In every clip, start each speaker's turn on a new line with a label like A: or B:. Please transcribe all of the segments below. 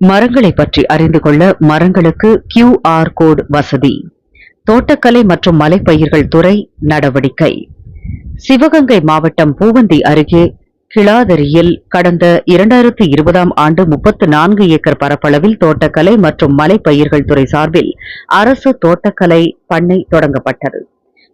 A: மரங்களை பற்றி அறிந்து கொள்ள மரங்களுக்கு கியூஆர் கோட் வசதி. தோட்டக்கலை மற்றும் மலைப்பயிர்கள் துறை நடவடிக்கை. சிவகங்கை மாவட்டம் பூவந்தி அருகே கிளாதரியில் கடந்த இரண்டாயிரத்தி இருபதாம் ஆண்டு முப்பத்து நான்கு ஏக்கர் பரப்பளவில் தோட்டக்கலை மற்றும் மலைப்பயிர்கள் துறை சார்பில் அரசு தோட்டக்கலை பண்ணை தொடங்கப்பட்டது.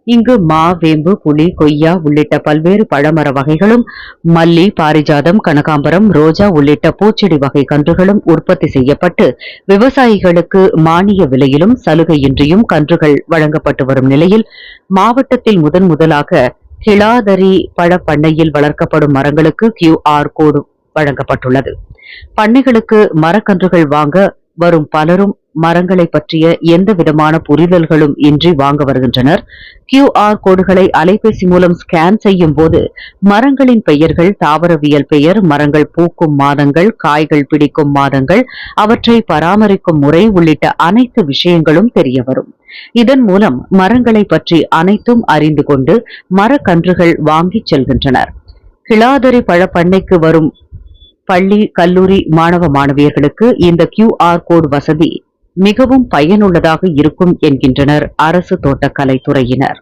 A: இங்கு மா வேம்பு புளி கொய்யா உள்ளிட்ட பல்வேறு பழமர வகைகளும் மல்லி பாரிஜாதம் கனகாம்பரம் ரோஜா உள்ளிட்ட பூச்செடி வகை கன்றுகளும் உற்பத்தி செய்யப்பட்டு விவசாயிகளுக்கு மானிய விலையிலும் சலுகையின்றியும் கன்றுகள் வழங்கப்பட்டு வரும் நிலையில் மாவட்டத்தில் முதன் முதலாக கிளாதரி பழப்பண்ணையில் வளர்க்கப்படும் மரங்களுக்கு கியூஆர் கோடு வழங்கப்பட்டுள்ளது. பண்ணைகளுக்கு மரக்கன்றுகள் வாங்க வரும் பலரும் மரங்களை பற்றிய எந்த விதமான புரிதல்களும் இன்றி வாங்க வருகின்றனர். கியூஆர் கோடுகளை அலைபேசி மூலம் ஸ்கேன் செய்யும் போது மரங்களின் பெயர்கள் தாவரவியல் பெயர் மரங்கள் பூக்கும் மாதங்கள் காய்கள் பிடிக்கும் மாதங்கள் அவற்றை பராமரிக்கும் முறை உள்ளிட்ட அனைத்து விஷயங்களும் தெரிய வரும். இதன் மூலம் மரங்களை பற்றி அனைத்தும் அறிந்து கொண்டு மரக்கன்றுகள் வாங்கிச் செல்கின்றனர். கிளாதரி பழப்பண்ணைக்கு வரும் பள்ளி கல்லூரி மாணவ மாணவியர்களுக்கு இந்த கியூஆர் கோட் வசதி மிகவும் பயனுள்ளதாக இருக்கும் என்கின்றனர் அரசு தோட்டக்கலை துறையினர்